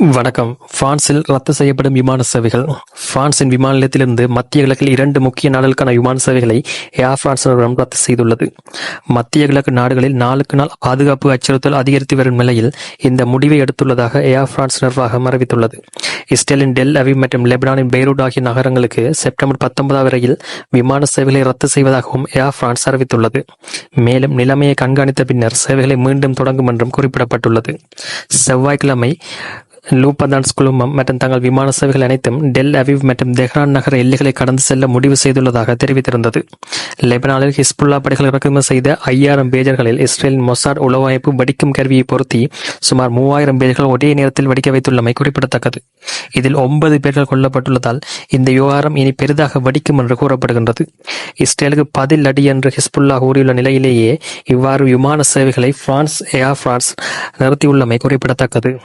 வணக்கம். பிரான்சில் ரத்து செய்யப்படும் விமான சேவைகள். பிரான்சின் விமான நிலையத்திலிருந்து மத்திய கிழக்கில் இரண்டு முக்கிய நாடுகளுக்கான விமான சேவைகளை ஏர் பிரான்ஸ் நிறுவனம் ரத்து செய்துள்ளது. மத்திய கிழக்கு நாடுகளில் நாளுக்கு நாள் பாதுகாப்பு அச்சுறுத்தல் அதிகரித்து வரும் நிலையில் இந்த முடிவை எடுத்துள்ளதாக ஏர் பிரான்ஸ் நிர்வாகம் அறிவித்துள்ளது. இஸ்ரேலின் டெல் அவி மற்றும் லெபனானின் பெய்ரூட் ஆகிய நகரங்களுக்கு செப்டம்பர் பத்தொன்பதாம் வரையில் விமான சேவைகளை ரத்து செய்வதாகவும் ஏர் பிரான்ஸ் அறிவித்துள்ளது. மேலும் நிலைமையை கண்காணித்த பின்னர் சேவைகளை மீண்டும் தொடங்கும் என்றும் குறிப்பிடப்பட்டுள்ளது. செவ்வாய்க்கிழமை லூபதான்ஸ் குழுமம் மற்றும் தங்கள் விமான சேவைகள் அனைத்தும் டெல் அவிவ் மற்றும் தெஹ்ரான் நகர எல்லைகளை கடந்து செல்ல முடிவு செய்துள்ளதாக தெரிவித்திருந்தது. லெபனானில் ஹிஸ்புல்லா படைகள் இறக்குமதி செய்த ஐயாயிரம் பேஜர்களில் இஸ்ரேலின் மொசாட் உளவாய்ப்பு வடிக்கும் கருவியை பொருத்தி சுமார் மூவாயிரம் பேர்கள் ஒரே நேரத்தில் வடிக்க வைத்துள்ளமை குறிப்பிடத்தக்கது. இதில் ஒன்பது பேர்கள் கொல்லப்பட்டுள்ளதால் இந்த விவகாரம் இனி பெரிதாக வடிக்கும் என்று கூறப்படுகின்றது. இஸ்ரேலுக்கு பதில் அடி என்று ஹிஸ்புல்லா கூறியுள்ள நிலையிலேயே இவ்வாறு விமான சேவைகளை பிரான்ஸ் ஏர் பிரான்ஸ் நிறுத்தியுள்ளமை குறிப்பிடத்தக்கது.